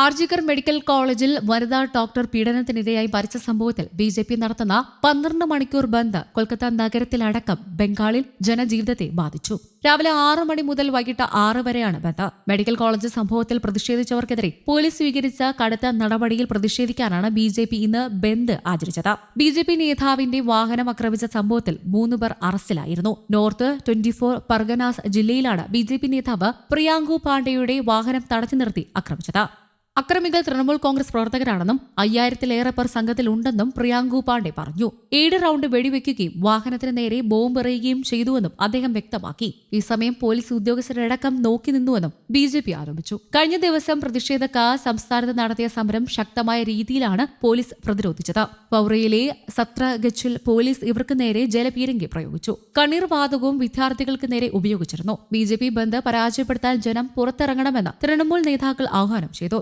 RG Kar medical കോളേജിൽ വനിതാ doctor പീഡനത്തിനിരയായി മരിച്ച സംഭവത്തിൽ ബി ജെ പി നടത്തുന്ന പന്ത്രണ്ട് മണിക്കൂർ ബന്ദ് കൊൽക്കത്ത നഗരത്തിലടക്കം ബംഗാളിൽ ജനജീവിതത്തെ ബാധിച്ചു. രാവിലെ ആറ് മണി മുതൽ വൈകിട്ട് ആറ് വരെയാണ് ബന്ദ്. മെഡിക്കൽ കോളേജ് സംഭവത്തിൽ പ്രതിഷേധിച്ചവർക്കെതിരെ പോലീസ് സ്വീകരിച്ച കടുത്ത നടപടിയിൽ പ്രതിഷേധിക്കാനാണ് ബി ജെ പി ഇന്ന് ബന്ദ് ആചരിച്ചത്. ബി ജെ പി നേതാവിന്റെ വാഹനം ആക്രമിച്ച സംഭവത്തിൽ മൂന്ന് പേർ അറസ്റ്റിലായിരുന്നു. നോർത്ത് ട്വന്റി ഫോർ പർഗനാസ് ജില്ലയിലാണ് ബി ജെ പി നേതാവ് പ്രിയാങ്കു പാണ്ഡെയുടെ വാഹനം തടഞ്ഞു നിർത്തി ആക്രമിച്ചത്. അക്രമികൾ തൃണമൂൽ കോൺഗ്രസ് പ്രവർത്തകരാണെന്നും അയ്യായിരത്തിലേറെ പേർ സംഘത്തിലുണ്ടെന്നും പ്രിയാങ്കു പാണ്ഡെ പറഞ്ഞു. ഏഴ് റൗണ്ട് വെടിവെക്കുകയും വാഹനത്തിന് നേരെ ബോംബ് എറിയുകയും ചെയ്തുവെന്നും അദ്ദേഹം വ്യക്തമാക്കി. ഈ സമയം പോലീസ് ഉദ്യോഗസ്ഥരടക്കം നോക്കി നിന്നുവെന്നും ബി ജെ പി ആരോപിച്ചു. കഴിഞ്ഞ ദിവസം പ്രതിഷേധക്കാർ സംസ്ഥാനത്ത് നടത്തിയ സമരം ശക്തമായ രീതിയിലാണ് പോലീസ് പ്രതിരോധിച്ചത്. പൌറയിലെ സത്രഗച്ചിൽ പോലീസ് ഇവർക്ക് നേരെ ജലപീരങ്കി പ്രയോഗിച്ചു. കണ്ണീർ വാതകവും വിദ്യാർത്ഥികൾക്ക് നേരെ ഉപയോഗിച്ചിരുന്നു. ബി ജെ പി ബന്ദ് പരാജയപ്പെടുത്താൻ ജനം പുറത്തിറങ്ങണമെന്ന് തൃണമൂൽ നേതാക്കൾ ആഹ്വാനം ചെയ്തു.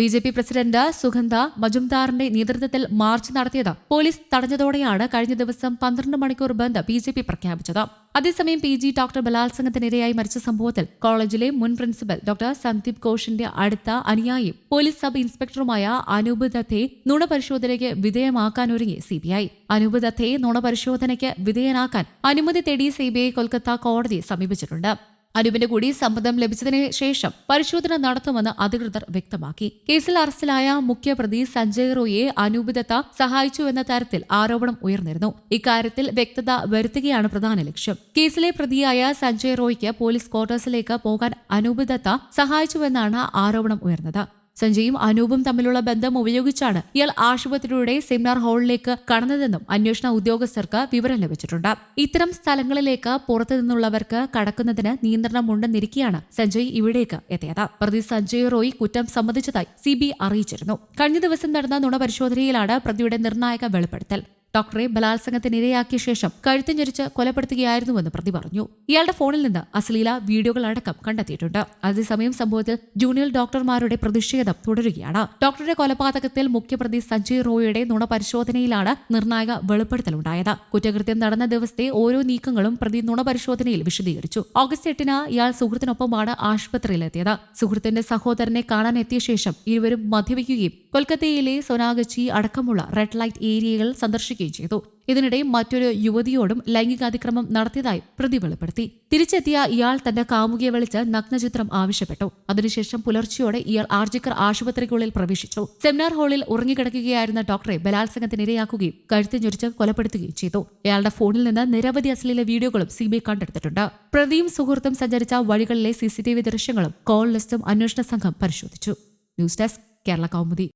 ബി ജെ പി പ്രസിഡന്റ് സുഗന്ധ മജുംദാറിന്റെ നേതൃത്വത്തിൽ മാർച്ച് നടത്തിയത്. പോലീസ് തടഞ്ഞതോടെയാണ് കഴിഞ്ഞ ദിവസം പന്ത്രണ്ട് മണിക്കൂർ ബന്ദ് ബി ജെ പി പ്രഖ്യാപിച്ചത്. അതേസമയം പി ജി ഡോക്ടർ ബലാത്സംഗത്തിനിരയായി മരിച്ച സംഭവത്തിൽ കോളേജിലെ മുൻ പ്രിൻസിപ്പൽ ഡോക്ടർ സന്ദീപ് ഘോഷിന്റെ അടുത്ത അനുയായിയും പോലീസ് സബ് ഇൻസ്പെക്ടറുമായ അനൂപ് ദത്തെ നുണപരിശോധനയ്ക്ക് വിധേയമാക്കാനൊരുങ്ങി സിബിഐ അനൂപ് ദത്തയെ നുണപരിശോധനയ്ക്ക് വിധേയനാക്കാൻ അനുമതി തേടി സിബിഐ കൊൽക്കത്ത കോടതിയെ സമീപിച്ചിട്ടുണ്ട്. അനൂപിന്റെ കൂടി സമ്മതം ലഭിച്ചതിന് ശേഷം പരിശോധന നടത്തുമെന്ന് അധികൃതർ വ്യക്തമാക്കി. കേസിൽ അറസ്റ്റിലായ മുഖ്യപ്രതി സഞ്ജയ് റോയിയെ അനൂപ് ദത്ത സഹായിച്ചുവെന്ന തരത്തിൽ ആരോപണം ഉയർന്നിരുന്നു. ഇക്കാര്യത്തിൽ വ്യക്തത വരുത്തുകയാണ് പ്രധാന ലക്ഷ്യം. കേസിലെ പ്രതിയായ സഞ്ജയ് റോയ്ക്ക് പോലീസ് ക്വാർട്ടേഴ്സിലേക്ക് പോകാൻ അനൂപ് ദത്ത സഹായിച്ചുവെന്നാണ് ആരോപണം ഉയർന്നത്. സഞ്ജയും അനൂപും തമ്മിലുള്ള ബന്ധം ഉപയോഗിച്ചാണ് ഇയാൾ ആശുപത്രിയുടെ സെമിനാർ ഹാളിലേക്ക് കടന്നതെന്നും അന്വേഷണ ഉദ്യോഗസ്ഥർക്ക് വിവരം ലഭിച്ചിട്ടുണ്ട്. ഇത്തരം സ്ഥലങ്ങളിലേക്ക് പുറത്തു നിന്നുള്ളവർക്ക് കടക്കുന്നതിന് നിയന്ത്രണമുണ്ടെന്നിരിക്കെയാണ് സഞ്ജയ് ഇവിടേക്ക് എത്തിയത്. പ്രതി സഞ്ജയ് റോയ് കുറ്റം സമ്മതിച്ചതായി സി അറിയിച്ചിരുന്നു. കഴിഞ്ഞ ദിവസം നടന്ന നുണപരിശോധനയിലാണ് പ്രതിയുടെ നിർണായക വെളിപ്പെടുത്തൽ. ഡോക്ടറെ ബലാത്സംഗത്തിനിരയാക്കിയ ശേഷം കഴുത്ത് ഞെരിച്ച് കൊലപ്പെടുത്തുകയായിരുന്നുവെന്ന് പ്രതി പറഞ്ഞു. ഇയാളുടെ ഫോണിൽ നിന്ന് അശ്ലീല വീഡിയോകൾ അടക്കം കണ്ടെത്തിയിട്ടുണ്ട്. അതേസമയം സംഭവത്തിൽ ജൂനിയർ ഡോക്ടർമാരുടെ പ്രതിഷേധം തുടരുകയാണ്. ഡോക്ടറുടെ കൊലപാതകത്തിൽ മുഖ്യപ്രതി സഞ്ജയ് റോയിയുടെ നുണ പരിശോധനയിലാണ് നിർണായക വെളിപ്പെടുത്തലുണ്ടായത്. കുറ്റകൃത്യം നടന്ന ദിവസത്തെ ഓരോ നീക്കങ്ങളും പ്രതി നുണ പരിശോധനയിൽ വിശദീകരിച്ചു. ഓഗസ്റ്റ് എട്ടിന് ഇയാൾ സുഹൃത്തിനൊപ്പമാണ് ആശുപത്രിയിലെത്തിയത്. സുഹൃത്തിന്റെ സഹോദരനെ കാണാനെത്തിയ ശേഷം ഇരുവരും മദ്യപിക്കുകയും കൊൽക്കത്തയിലെ സൊനാഗച്ചി അടക്കമുള്ള റെഡ് ലൈറ്റ് ഏരിയകൾ സന്ദർശിക്കുകയും ചെയ്തു. ഇതിനിടെ മറ്റൊരു യുവതിയോടും ലൈംഗികാതിക്രമം നടത്തിയതായി പ്രതി വെളിപ്പെടുത്തി. തിരിച്ചെത്തിയ ഇയാൾ തന്റെ കാമുകിയെ വിളിച്ച് നഗ്നചിത്രം ആവശ്യപ്പെട്ടു. അതിനുശേഷം പുലർച്ചെയോടെ ഇയാൾ ആർജിക്കർ ആശുപത്രിക്കുള്ളിൽ പ്രവേശിച്ചു. സെമിനാർ ഹാളിൽ ഉറങ്ങിക്കിടക്കുകയായിരുന്ന ഡോക്ടറെ ബലാത്സംഗത്തിനിരയാക്കുകയും കഴുത്തി ഞൊരിച്ച് കൊലപ്പെടുത്തുകയും ചെയ്തു. ഇയാളുടെ ഫോണിൽ നിന്ന് നിരവധി അശ്ലീല വീഡിയോകളും സി ബി കണ്ടെടുത്തിട്ടുണ്ട്. പ്രതിയും സുഹൃത്തും സഞ്ചരിച്ച വഴികളിലെ സിസിടിവി ദൃശ്യങ്ങളും കോൾ ലിസ്റ്റും അന്വേഷണ സംഘം പരിശോധിച്ചു. News desk Kerala Kaumudi.